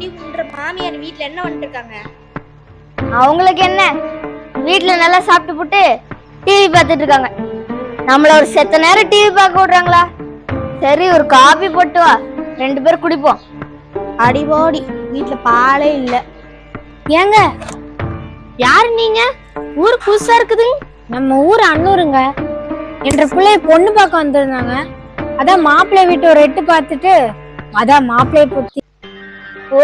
முடி உன்ற மாமியார் வீட்ல என்ன பண்ணிட்டு அவங்களுக்கு என்ன? வீட்ல நல்லா சாப்பிட்டு போட்டு டிவி பார்த்துட்டு இருக்காங்க நம்மள ஒரு செத்த நேரம் டிவி பார்க்க விடுறாங்களா? சரி ஒரு காபி போட்டு வா. ரெண்டு பேரும் குடிப்போம். அடிபோடி வீட்ல பாலே இல்ல. ஏங்க யார் நீங்க? ஊர் புதுசா இருக்குது. நம்ம ஊர் அன்னூருங்க. என்ற பிள்ளைய பொண்ணு பார்க்க வந்திருந்தாங்க. அதான் மாப்பிள்ளை வீட்டு ஒரு எட்டு பார்த்துட்டு அதான் மாப்பிள்ளைய பத்தி ஓ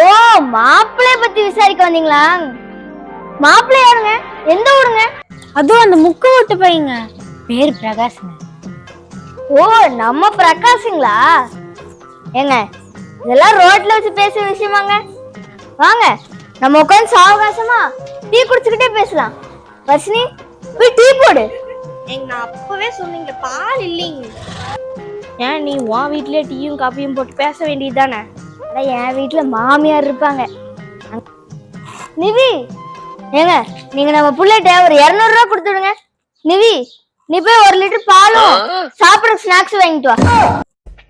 மாப்பிள்ளைய பத்தி விசாரிக்க வந்தீங்களா? மாப்பிள்ளை யாருங்க? எந்த ஊருங்க? அதுவும் அந்த முக்கு விட்டு பையங்க. பேர் பிரகாஷ்ங்க. ஓ நம்ம பிரகாஷுங்களா? ஏங்க இதெல்லாம் ரோட்ல வச்சு பேசுற விஷயமாங்க. வாங்க நம்ம உட்காந்து சாவகாசமா டீ குடிச்சுக்கிட்டே பேசலாம். வர்ஷினி போய் டீ போடு. எங்க நான் அப்பவே சொன்னீங்க பால் இல்லைங்க. ஏன் நீ உன் வீட்லயே டீயும் காப்பியும் போட்டு பேச வேண்டியதுதானே? அட, என் வீட்ல மாமியார் இருப்பாங்க. நிவி ஏங்க நீங்க நம்ம புள்ளைகிட்ட ஒரு இருநூறு ரூபா கொடுத்துடுங்க நிவி நீ போய் ஒரு லிட்டர் பாலும் சாப்பிட ஸ்நாக்ஸ் வாங்கிட்டு வா.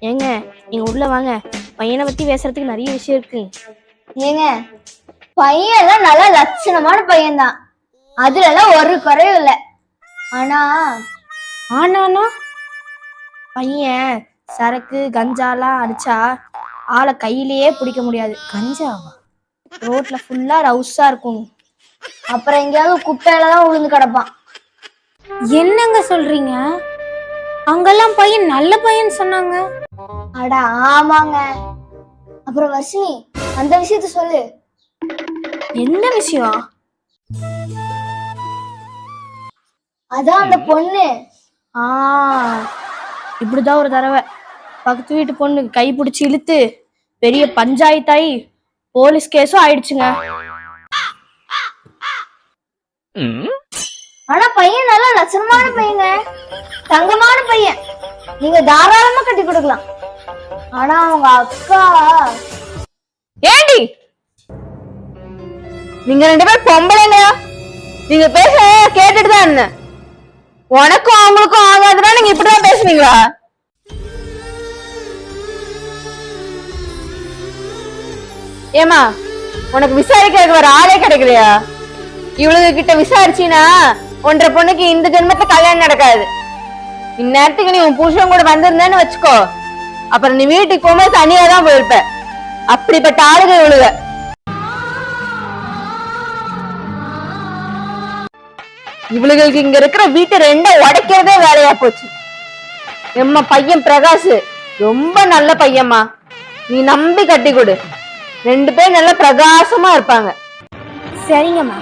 ஏங்க நீங்க உள்ள வாங்க. பையனை பத்தி பேசுறதுக்கு நிறைய விஷயம் இருக்கு. ஏங்க பையன் எல்லாம் நல்ல லட்சணமான பையன்தான். அதுல எல்லாம் ஒரு குறையும் இல்ல. ஆனா ஆனானா பையன் சரக்கு கஞ்சாலாம் அடிச்சா ஆளை கையிலேயே பிடிக்க முடியாது. கஞ்சாவா ரோட்ல ஃபுல்லா ரவுஸா இருக்கும். அப்புறம் எங்கேயாவது குப்பையில தான் விழுந்து கிடப்பான். என்னங்க சொல்றீங்க? அங்கெல்லாம் பையன் நல்ல பையன் சொன்னாங்க. அட ஆமாங்க. அப்புறம் வர்ஷினி அந்த விஷயத்த சொல்லு. என்ன விஷயம்? அதான் அந்த பொண்ணு. ஆ. இப்படிதான் ஒரு தடவை. பக்கத்து வீட்டு பொண்ணு கை பிடிச்சி இழுத்து பெரிய பஞ்சாயத்தாயி போலீஸ் கேஸும் ஆயிடுச்சுங்க. ஆனா பையன் நல்ல லட்சணமான பையங்க. தங்கமான பையன். நீங்க தாராளமா கட்டி கொடுக்கலாம். ஆனா அவங்க அக்கா. ஏண்டி? நீங்க ரெண்டு பேரும் பொம்பளைங்கயா நீங்க பேச கேட்டுட்டு தான் இருந்தேன். உனக்கும் அவங்களுக்கும் ஆகாதுன்னா நீங்க இப்படிதான் பேசுவீங்களா ஏமா உனக்கு விசாரிக்கிறதுக்கு வர ஆளே கிடைக்கலையா? இவளுங்க கிட்ட விசாரிச்சினா ஒன்றரை பொண்ணுக்கு இந்த ஜென்மத்துல கல்யாணம் நடக்காது. இந்நேரத்துக்கு நீ உன் புருஷன் கூட வந்திருந்தேன்னு வச்சுக்கோ. அப்புறம் நீ வீட்டுக்கு போகும்போது தனியா தான் போயிருப்ப. அப்படிப்பட்ட ஆளுங்க இவளுக இவளுகளுக்கு இங்க இருக்கிற வீட்டு ரெண்ட உடைக்கிறதே வேலையா போச்சு. எம்மா பையன் பிரகாஷ். ரொம்ப நல்ல பையம்மா நீ நம்பி கட்டி கொடு. ரெண்டு பேரும் நல்லா பிரகாசமா இருப்பாங்க. சரிங்கம்மா